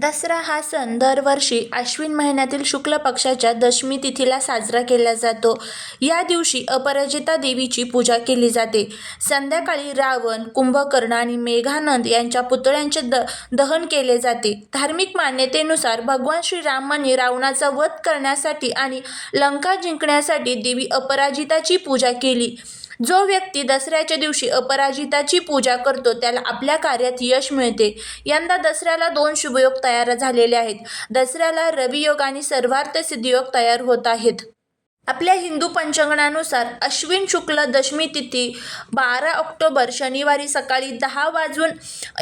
दसरा हा सण दरवर्षी आश्विन महिन्यातील शुक्ल पक्षाच्या दशमी तिथीला साजरा केला जातो. या दिवशी अपराजिता देवीची पूजा केली जाते. संध्याकाळी रावण कुंभकर्ण आणि मेघानंद यांच्या पुतळ्यांचे द दहन केले जाते. धार्मिक मान्यतेनुसार भगवान श्रीरामांनी रावणाचा वध करण्यासाठी आणि लंका जिंकण्यासाठी देवी अपराजिताची पूजा केली. जो व्यक्ती दसऱ्याच्या दिवशी अपराजिताची पूजा करतो त्याला आपल्या कार्यात यश मिळते. यंदा दसऱ्याला दोन शुभयोग तयार झालेले आहेत. दसऱ्याला रवियोग आणि सर्वार्थ सिद्धियोग तयार होत आहेत. आपल्या हिंदू पंचांगणानुसार अश्विन शुक्ल दशमी तिथी बारा ऑक्टोबर शनिवारी सकाळी दहा वाजून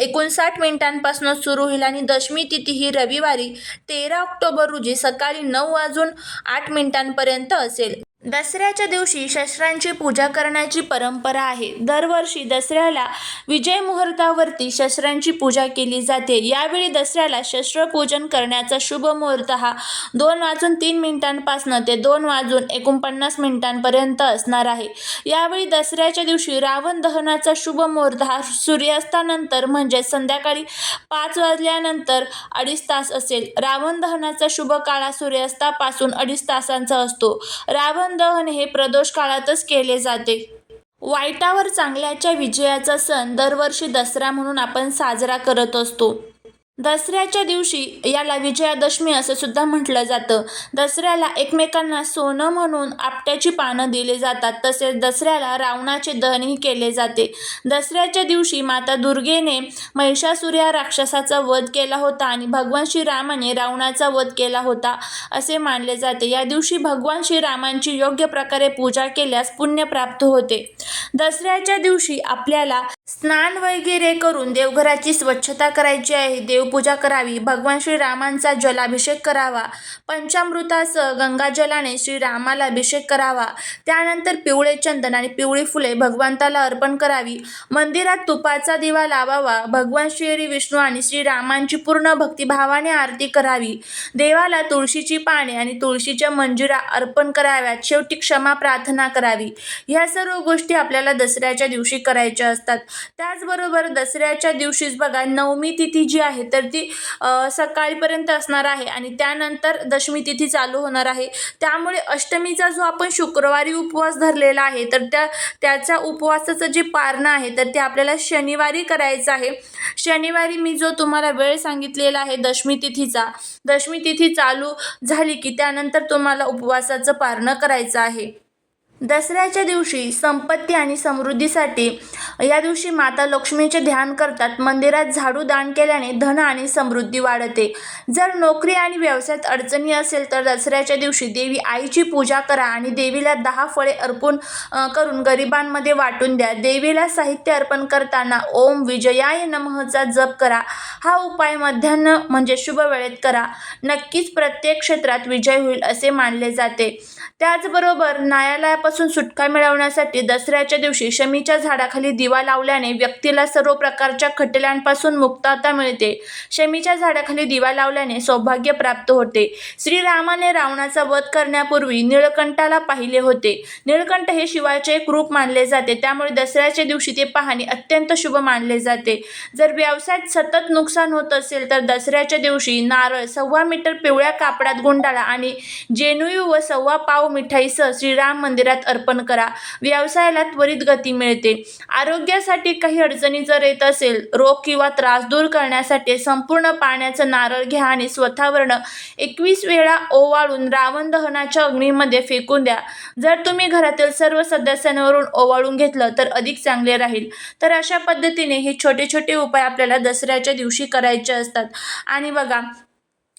एकोणसाठ मिनिटांपासून सुरू होईल आणि दशमी तिथी ही रविवारी तेरा ऑक्टोबर रोजी सकाळी नऊ वाजून आठ मिनिटांपर्यंत असेल. दसऱ्याच्या दिवशी शस्त्रांची पूजा करण्याची परंपरा आहे. दरवर्षी दसऱ्याला विजय मुहूर्तावरती शस्त्रांची पूजा केली जाते. यावेळी दसऱ्याला शस्त्रपूजन करण्याचा शुभ मुहूर्त हा दोन वाजून तीन मिनिटांपासून ते दोन वाजून एकोणपन्नास मिनिटांपर्यंत असणार आहे. यावेळी दसऱ्याच्या दिवशी रावण दहनाचा शुभ मुहूर्त हा सूर्यास्तानंतर म्हणजे संध्याकाळी पाच वाजल्यानंतर अडीच तास असेल. रावण दहनाचा शुभ काळ सूर्यास्तापासून अडीच तासांचा असतो. रावण दहन हे प्रदोष काळातच केले जाते. वाईटावर चांगल्याच्या विजयाचा सण दरवर्षी दसरा म्हणून आपण साजरा करत असतो. दसऱ्याच्या दिवशी याला विजयादशमी असं सुद्धा म्हटलं जातं. दसऱ्याला एकमेकांना सोनं म्हणून आपट्याची पानं दिली जातात तसेच दसऱ्याला रावणाचे दहनही केले जाते. दसऱ्याच्या दिवशी माता दुर्गेने महिषासुर या राक्षसाचा वध केला होता आणि भगवान श्रीरामाने रावणाचा वध केला होता असे मानले जाते. या दिवशी भगवान श्रीरामांची योग्य प्रकारे पूजा केल्यास पुण्य प्राप्त होते. दसऱ्याच्या दिवशी आपल्याला स्नान वगैरे करून देवघराची स्वच्छता करायची आहे. देव देवपूजा करावी. भगवान श्रीरामांचा जलाभिषेक करावा. पंचामृतासह गंगाजलाने श्रीरामाला अभिषेक करावा. त्यानंतर पिवळे चंदन आणि पिवळी फुले भगवंताला अर्पण करावी. मंदिरात तुपाचा दिवा लावावा. भगवान श्री विष्णू आणि श्रीरामांची पूर्ण भक्तिभावाने आरती करावी. देवाला तुळशीची पाने आणि तुळशीच्या मंजिरा अर्पण कराव्यात. शेवटी क्षमा प्रार्थना करावी. ह्या सर्व गोष्टी आपल्याला दसऱ्याच्या दिवशी करायच्या असतात. त्याचबरोबर दसऱ्याच्या दिवशीच बघा नवमी तिथी जी आहे तर ती सकाळीपर्यंत असणार आहे आणि त्यानंतर दशमी तिथी चालू होणार आहे. त्यामुळे अष्टमीचा जो आपण शुक्रवारी उपवास धरलेला आहे तर त्या त्याच्या उपवासाचं जे पारणं आहे तर ते आपल्याला शनिवारी करायचं आहे. शनिवारी मी जो तुम्हाला वेळ सांगितलेला आहे दशमी तिथीचा दशमी तिथी चालू झाली की त्यानंतर तुम्हाला उपवासाचं पारणं करायचं आहे. दसऱ्याच्या दिवशी संपत्ती आणि समृद्धीसाठी या दिवशी माता लक्ष्मीचे ध्यान करतात. मंदिरात झाडू दान केल्याने धन आणि समृद्धी वाढते. जर नोकरी आणि व्यवसायात अडचणी असेल तर दसऱ्याच्या दिवशी देवी आईची पूजा करा आणि देवीला दहा फळे अर्पण करून गरिबांमध्ये वाटून द्या. देवीला साहित्य अर्पण करताना ओम विजयाय नमःचा जप करा. हा उपाय मध्यान्ह म्हणजे शुभ वेळेत करा. नक्कीच प्रत्येक क्षेत्रात विजय होईल असे मानले जाते. त्याचबरोबर न्यायालयापासून सुटका मिळवण्यासाठी दसऱ्याच्या दिवशी शमीच्या झाडाखाली दिवा लावल्याने व्यक्तीला सर्व प्रकारच्या खटल्यांपासून मुक्तता मिळते. शमीच्या झाडाखाली दिवा लावल्याने सौभाग्य प्राप्त होते. श्रीरामाने रावणाचा वध करण्यापूर्वी निळकंठाला पाहिले होते. निळकंठ हे शिवाचे एक रूप मानले जाते. त्यामुळे दसऱ्याच्या दिवशी ते पाहणे अत्यंत शुभ मानले जाते. जर व्यवसायात सतत नुकसान होत असेल तर दसऱ्याच्या दिवशी नारळ सव्वा मीटर पिवळ्या कापडात गुंडाळा आणि जेनुई व सव्वा पाव मिठाईसह श्रीराम मंदिरात अर्पण करा. व्यवसायाला त्वरित गती मिळते. आरोग्यासाठी काही अडचणी जर येत असेल रोग किंवा त्रास दूर करण्यासाठी संपूर्ण पाण्याचं नारळ घ्या आणि स्वतःवरनं एकवीस वेळा ओवाळून रावण दहनाच्या अग्नीमध्ये फेकून द्या. जर तुम्ही घरातील सर्व सदस्यांवरून ओवाळून घेतलं तर अधिक चांगले राहील. तर अशा पद्धतीने हे छोटे छोटे उपाय आपल्याला दसऱ्याच्या दिवशी करायचे असतात. आणि बघा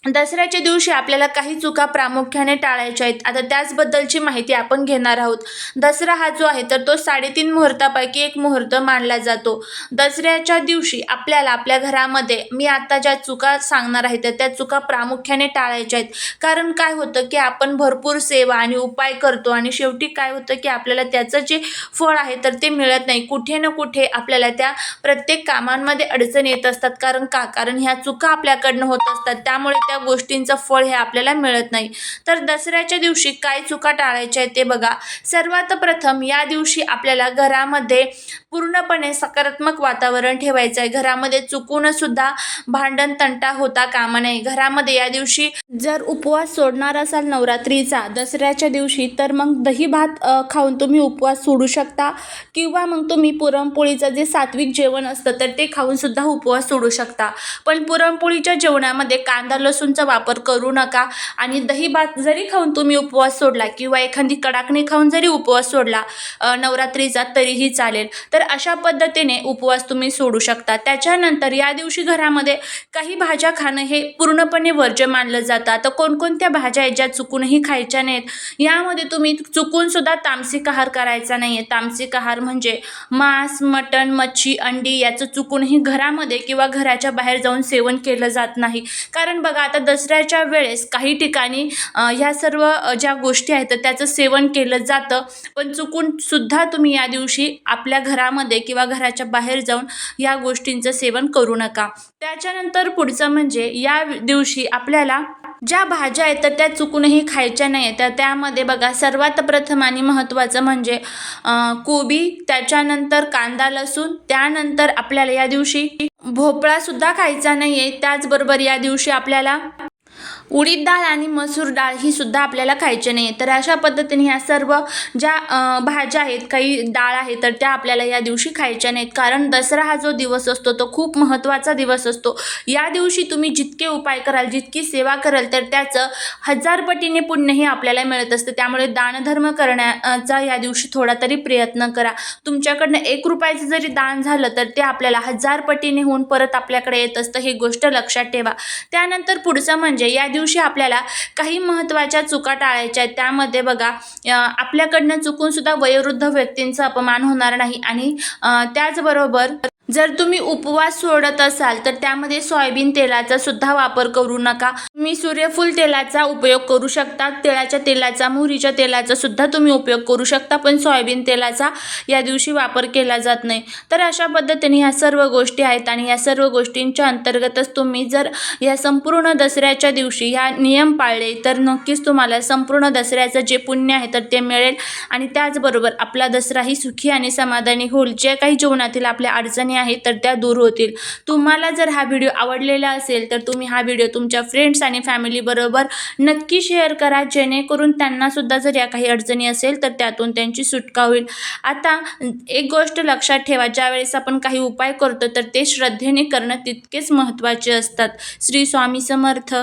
दसऱ्याच्या दिवशी आपल्याला काही चुका प्रामुख्याने टाळायच्या आहेत. आता त्याचबद्दलची माहिती आपण घेणार आहोत. दसरा हा जो आहे तर तो साडेतीन मुहूर्तापैकी एक मुहूर्त मानला जातो. दसऱ्याच्या दिवशी आपल्याला आपल्या घरामध्ये मी आता ज्या चुका सांगणार आहे तर त्या चुका प्रामुख्याने टाळायच्या आहेत. कारण काय होतं की आपण भरपूर सेवा आणि उपाय करतो आणि शेवटी काय होतं की आपल्याला त्याचं जे फळ आहे तर ते मिळत नाही. कुठे ना कुठे आपल्याला त्या प्रत्येक कामांमध्ये अडचण येत असतात. कारण का? कारण ह्या चुका आपल्याकडनं होत असतात. त्यामुळे त्या गोष्टींचं फळ हे आपल्याला मिळत नाही. तर दसऱ्याच्या दिवशी काय चुका टाळायच्या आहेत ते बघा. सर्वात प्रथम या दिवशी आपल्याला घरामध्ये पूर्णपणे सकारात्मक वातावरण ठेवायचं आहे. घरामध्ये चुकून सुद्धा भांडण तंटा होता कामा नये. घरामध्ये या दिवशी जर उपवास सोडणार असाल नवरात्रीचा दसऱ्याच्या दिवशी तर मग दही भात खाऊन तुम्ही उपवास सोडू शकता. किंवा मग तुम्ही पुरणपोळीचं जे सात्विक जेवण असतं तर ते खाऊन सुद्धा उपवास सोडू शकता. पण पुरणपोळीच्या जेवणामध्ये कांदा लसूणचा वापर करू नका. आणि दही भात जरी खाऊन तुम्ही उपवास सोडला किंवा एखादी कडाकणी खाऊन जरी उपवास सोडला नवरात्रीचा तरीही चालेल. तर अशा पद्धतीने उपवास तुम्ही सोडू शकता. त्याच्यानंतर या दिवशी घरामध्ये काही भाज्या खाणं हे पूर्णपणे वर्ज्य मानलं जातं. आता कोणकोणत्या भाज्या आहेत ज्या चुकूनही खायच्या नाहीत? यामध्ये तुम्ही चुकूनसुद्धा तामसिक आहार करायचा नाही आहे तामसिक आहार म्हणजे मांस मटण मच्छी अंडी याचं चुकूनही घरामध्ये किंवा घराच्या बाहेर जाऊन सेवन केलं जात नाही. कारण बघा आता दसऱ्याच्या वेळेस काही ठिकाणी ह्या सर्व ज्या गोष्टी आहेत तर त्याचं सेवन केलं जातं. पण चुकून सुद्धा तुम्ही या दिवशी आपल्या घरामध्ये किंवा घराच्या बाहेर जाऊन या गोष्टींचं सेवन करू नका. त्याच्यानंतर पुढचं म्हणजे या दिवशी आपल्याला ज्या भाज्या आहेत तर त्या चुकूनही खायच्या नाही आहेत तर त्यामध्ये बघा सर्वात प्रथम आणि महत्त्वाचं म्हणजे कोबी त्याच्यानंतर कांदा लसूण त्यानंतर आपल्याला या दिवशी भोपळासुद्धा खायचा नाही आहे त्याचबरोबर या दिवशी आपल्याला उडीद डाळ आणि मसूर डाळ ही सुद्धा आपल्याला खायची नाही. तर अशा पद्धतीने ह्या सर्व ज्या भाज्या आहेत काही डाळ आहेत तर त्या आपल्याला या दिवशी खायच्या नाहीत. कारण दसरा हा जो दिवस असतो तो खूप महत्त्वाचा दिवस असतो. या दिवशी तुम्ही जितके उपाय कराल जितकी सेवा कराल तर त्याचं हजारपटीने पुण्यही आपल्याला मिळत असतं. त्यामुळे दानधर्म करण्याचा या दिवशी थोडा तरी प्रयत्न करा. तुमच्याकडनं एक रुपयाचं जरी दान झालं तर ते आपल्याला हजारपटीने होऊन परत आपल्याकडे येत असतं. ही गोष्ट लक्षात ठेवा. त्यानंतर पुढचं म्हणजे या दिवशी आपल्याला काही महत्त्वाच्या चुका टाळायच्या आहेत. त्यामध्ये बघा आपल्याकडनं चुकून सुद्धा वयोवृद्ध व्यक्तींचा अपमान होणार नाही आणि त्याचबरोबर जर तुम्ही उपवास सोडत असाल तर त्यामध्ये सोयाबीन तेलाचा सुद्धा वापर करू नका. तुम्ही सूर्यफूल तेलाचा उपयोग करू शकता. तिळाच्या तेलाचा मोहरीच्या तेलाचा सुद्धा तुम्ही उपयोग करू शकता पण सोयाबीन तेलाचा या दिवशी वापर केला जात नाही. तर अशा पद्धतीने ह्या सर्व गोष्टी आहेत आणि या सर्व गोष्टींच्या अंतर्गतच तुम्ही जर या संपूर्ण दसऱ्याच्या दिवशी ह्या नियम पाळले तर नक्कीच तुम्हाला संपूर्ण दसऱ्याचं जे पुण्य आहे तर ते मिळेल. आणि त्याचबरोबर आपला दसराही सुखी आणि समाधानी होईल. जे काही जीवनातील आपल्या अडचणी आहेत तर त्या दूर होतील. तुम्हाला जर हा व्हिडिओ आवडलेला असेल तर तुम्ही हा व्हिडिओ तुमच्या फ्रेंड्स आणि फॅमिलीबरोबर नक्की शेअर करा. जेणेकरून त्यांनासुद्धा जर या काही अडचणी असेल तर त्यातून त्यांची सुटका होईल. आता एक गोष्ट लक्षात ठेवा ज्यावेळेस आपण काही उपाय करतो तर ते श्रद्धेने करणं तितकेच महत्त्वाचे असतात. श्री स्वामी समर्थ.